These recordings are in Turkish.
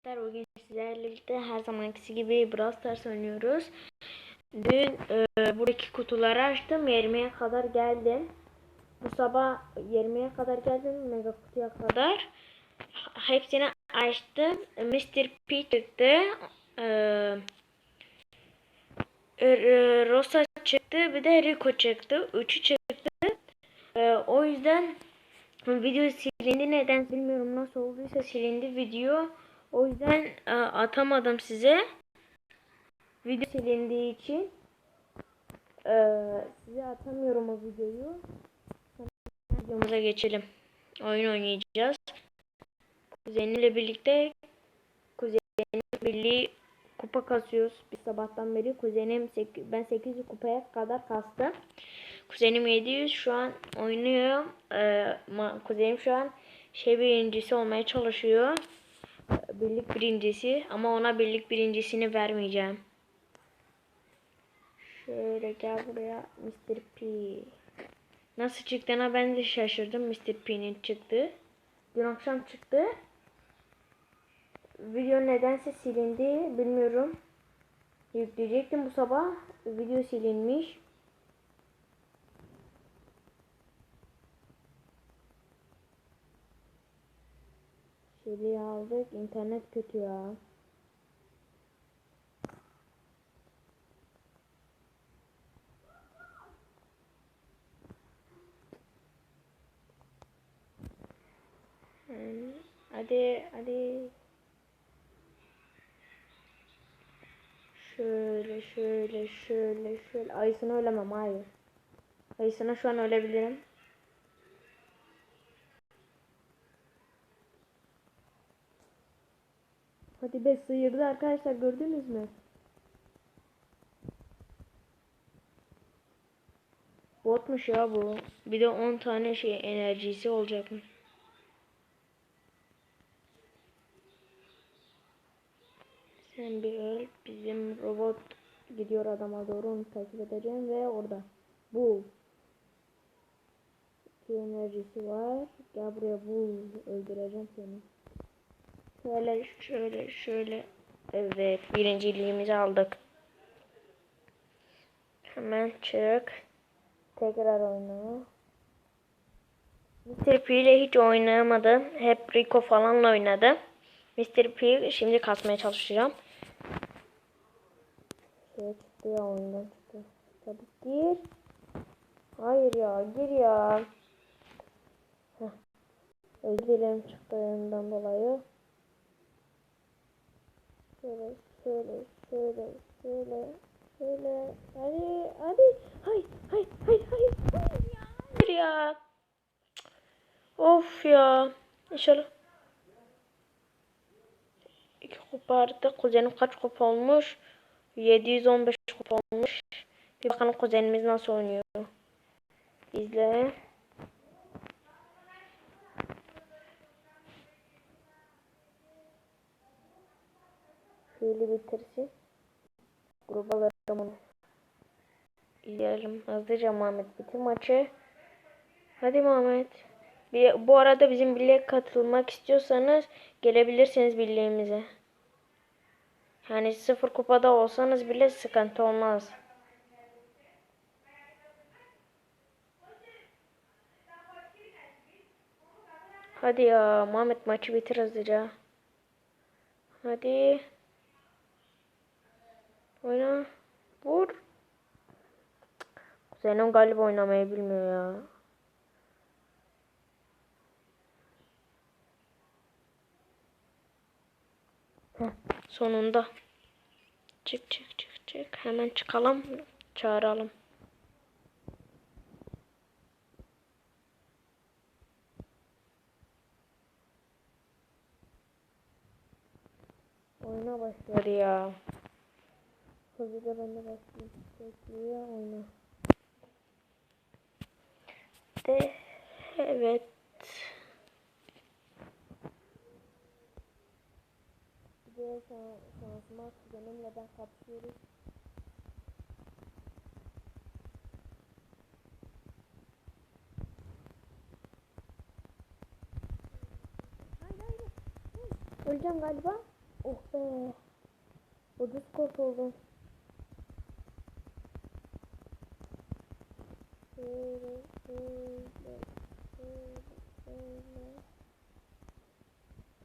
Arkadaşlar bugün sizlerle birlikte her zamankisi gibi Brawl Stars oynuyoruz. Dün e, buradaki kutuları açtım. 20'ye kadar geldim. Bu sabah 20'ye kadar geldim. Mega kutuya kadar. Hepsini açtım. Mr. P çıktı. E, e, Rosa çıktı. Bir de Rico çıktı. Üçü çıktı. E, o yüzden video silindi. Neden bilmiyorum nasıl olduysa silindi video. O yüzden e, atamadım size. Video silindiği için e, size atamıyorum o videoyu. Videomuza geçelim. Oyun oynayacağız. Kuzenimle birlikte kuzenim birliği kupa kasıyoruz. Biz sabahtan beri kuzenim ben 800 kupaya kadar kastım. Kuzenim 700 şu an oynuyor. E, ma- kuzenim şu an şey birincisi olmaya çalışıyor birlik birincisi ama ona birlik birincisini vermeyeceğim. Şöyle gel buraya Mr. P. Nasıl çıktığına ben de şaşırdım Mr. P'nin çıktı. Dün akşam çıktı. Video nedense silindi bilmiyorum. Yükleyecektim bu sabah. Video silinmiş. Şeliği aldık. İnternet kötü ya. Hmm, Hadi hadi. Şöyle şöyle şöyle şöyle. Ayısını ölemem hayır. Ayısına şu an ölebilirim. Hadi be sıyırdı arkadaşlar gördünüz mü? Botmuş ya bu. Bir de 10 tane şey enerjisi olacakmış. Sen bir öl. Bizim robot gidiyor adama doğru onu takip edeceğim ve orada. Bu. İki enerjisi var. Gel buraya bul. Öldüreceğim seni. Şöyle şöyle şöyle. Evet birinciliğimizi aldık. Hemen çık. Tekrar oyna. Mr. P ile hiç oynayamadım. Hep Rico falanla oynadım. Mr. P şimdi kasmaya çalışacağım. Şey çıktı ya oyundan çıktı. Çabuk gir. Hayır ya gir ya. Heh. Özür dilerim çıktığından dolayı. Şöyle, şöyle, şöyle, şöyle, şöyle. Hadi, hadi. Hay, hay, hay, hay. Hayır ya. Of ya. İnşallah. İki kupa. Kuzenim kaç kupa olmuş? 715 kupa olmuş. Bir bakalım kuzenimiz nasıl oynuyor. İzle. Şöyle bitirsin. Gruba alırım onu. İzleyelim hızlıca Muhammed bitir maçı. Hadi Muhammed. Bir, bu arada bizim birliğe katılmak istiyorsanız gelebilirsiniz birliğimize. Yani sıfır kupada olsanız bile sıkıntı olmaz. Hadi ya Muhammed maçı bitir hızlıca. Hadi. Oyna. Vur. Kuzenim galiba oynamayı bilmiyor ya. Sonunda. Çık çık çık çık. Hemen çıkalım. Çağıralım. Oyuna başladı ya. Hızlıca ben de başlayayım. Bekliyor oyna. De evet. Bir de şansıma kuzenimle ben kapışıyoruz. Öleceğim galiba. Oh be. Ucuz kurtuldum.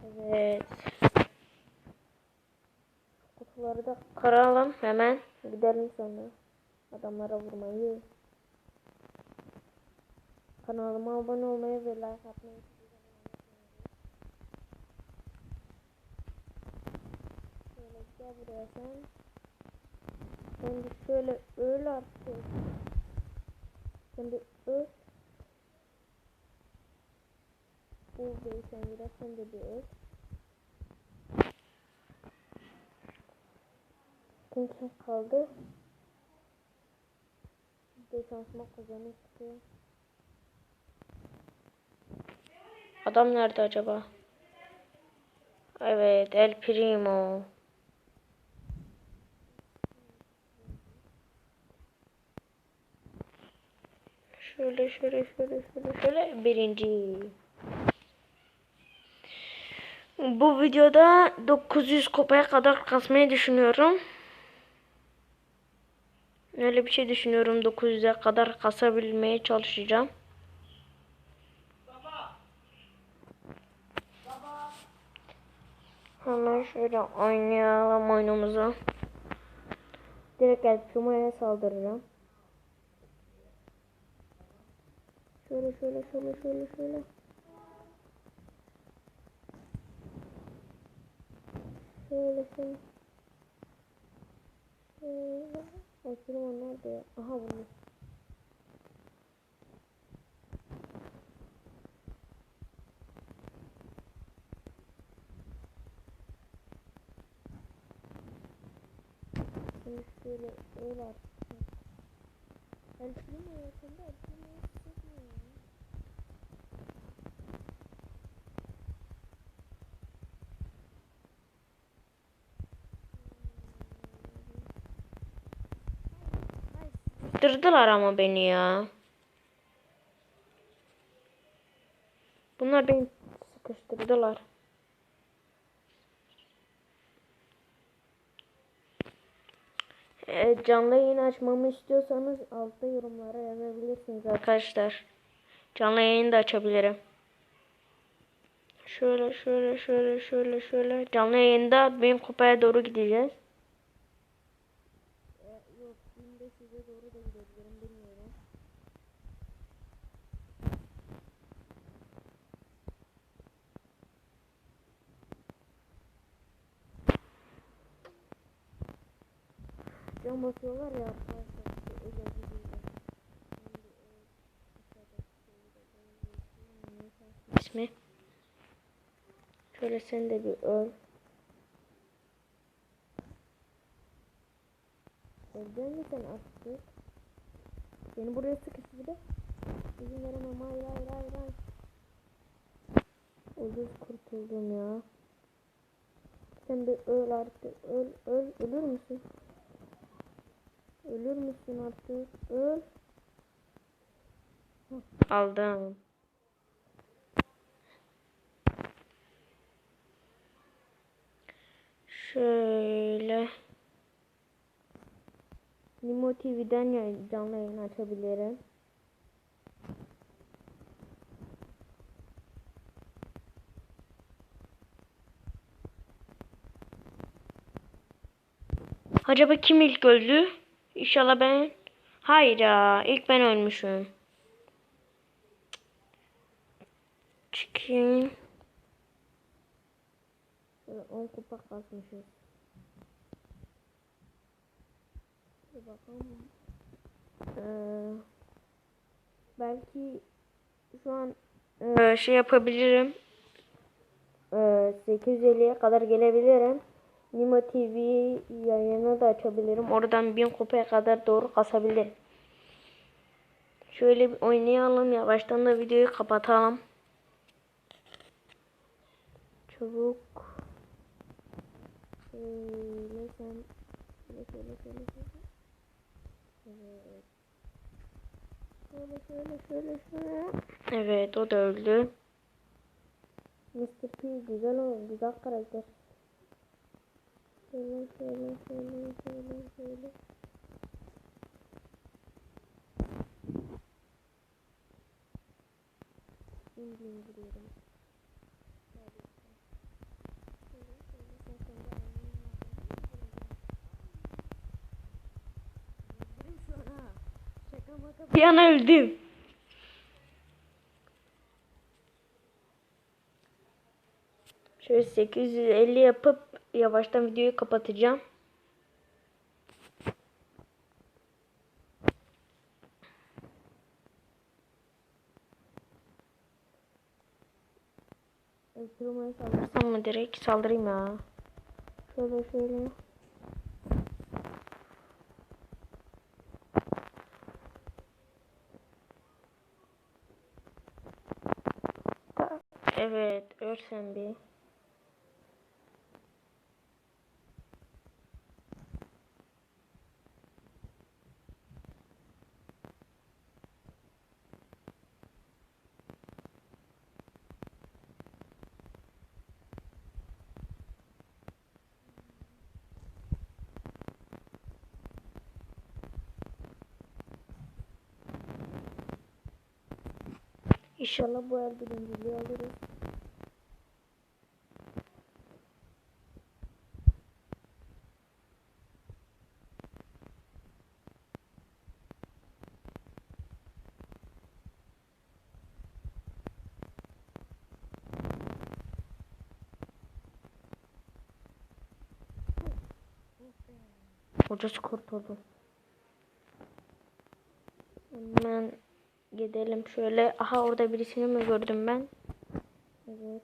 Evet. Kutuları da kıralım hemen. Gidelim sonra. Adamlara vurmayı. Kanalıma abone olmayı ve like atmayı. Gel buraya sen. De şöyle öl artık. Sen de öl. Buradayı sen biraz sen de bir öl. Kim kaldı? Bir de şansıma kazanı çıkıyor. Adam nerede acaba? Evet, El Primo. Şöyle şöyle şöyle şöyle şöyle birinci. Bu videoda 900 kopaya kadar kasmayı düşünüyorum. Öyle bir şey düşünüyorum. 900'e kadar kasabilmeye çalışacağım. Hemen şöyle oynayalım oyunumuzu. Direkt El Primo'ya saldıracağım. Şöyle şöyle şöyle şöyle şöyle. Şöyle şöyle. Şöyle. Primo nerede ya? Aha bunu. Şimdi şöyle öyle artık. El Primo yakında El Primo'yu sıkmıyor ya. Sıkıştırdılar ama beni ya. Bunlar beni sıkıştırdılar. E, canlı yayın açmamı istiyorsanız altta yorumlara yazabilirsiniz arkadaşlar. Canlı yayın da açabilirim. Şöyle şöyle şöyle şöyle şöyle. Canlı yayında benim kupaya doğru gideceğiz. Yok 1500'e doğru da gidebilirim bilmiyorum. Can basıyorlar ya arkadaşlar. özel böyle neyse, ismi. Şöyle sen de bir öl. Öleceksin mi sen artık? Beni buraya sıkıştırdı. İzin veremem. Hayır hayır hayır hayır. Ucuz kurtuldum ya. Sen bir öl artık. Öl öl. Ölür müsün? Ölür müsün artık? Öl. Aldım. Şöyle. Nimo TV'den canlı yayın açabilirim. Acaba kim ilk öldü? İnşallah ben. Hayır ya, ilk ben ölmüşüm. Çıkayım. Şöyle 10 kupa kasmışız. Bir bakalım. Ee, belki şu an e, şey yapabilirim. Ee, 850'ye kadar gelebilirim. Nimo TV yayını da açabilirim. Oradan 1000 kupaya kadar doğru kasabilirim. Şöyle bir oynayalım. Yavaştan da videoyu kapatalım. Çabuk. Şöyle sen şöyle şöyle şöyle. Evet. Şöyle şöyle şöyle şöyle. Evet o da öldü. Mr. P güzel o güzel karakter. Şöyle şöyle şöyle şöyle şöyle. Şimdi indiriyorum. Bir an öldüm. Şöyle 850 yapıp yavaştan videoyu kapatacağım. Elektromaya saldırsam mı direkt saldırayım ya. Şöyle şöyle. Evet, örsen bir. İnşallah bu el birinciliği alırız. Hocası kurtuldu. Hemen gidelim şöyle. Aha orada birisini mi gördüm ben? Evet.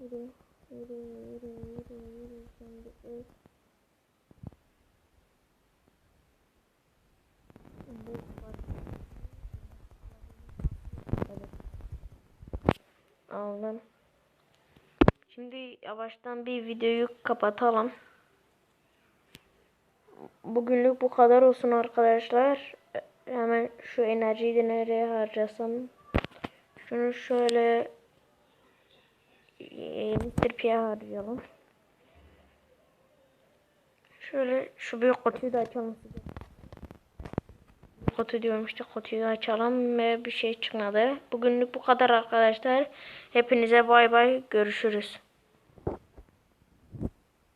Yürü, yürü, yürü, yürü, yürü. Bir öl. Aldım. Şimdi yavaştan bir videoyu kapatalım. Bugünlük bu kadar olsun arkadaşlar. Hemen şu enerjiyi de nereye harcasam. Şunu şöyle e. P'ye harcayalım. Şöyle şu büyük kutuyu da açalım. Kutu diyorum işte kutuyu açalım ve bir şey çıkmadı. Bugünlük bu kadar arkadaşlar. Hepinize bay bay görüşürüz.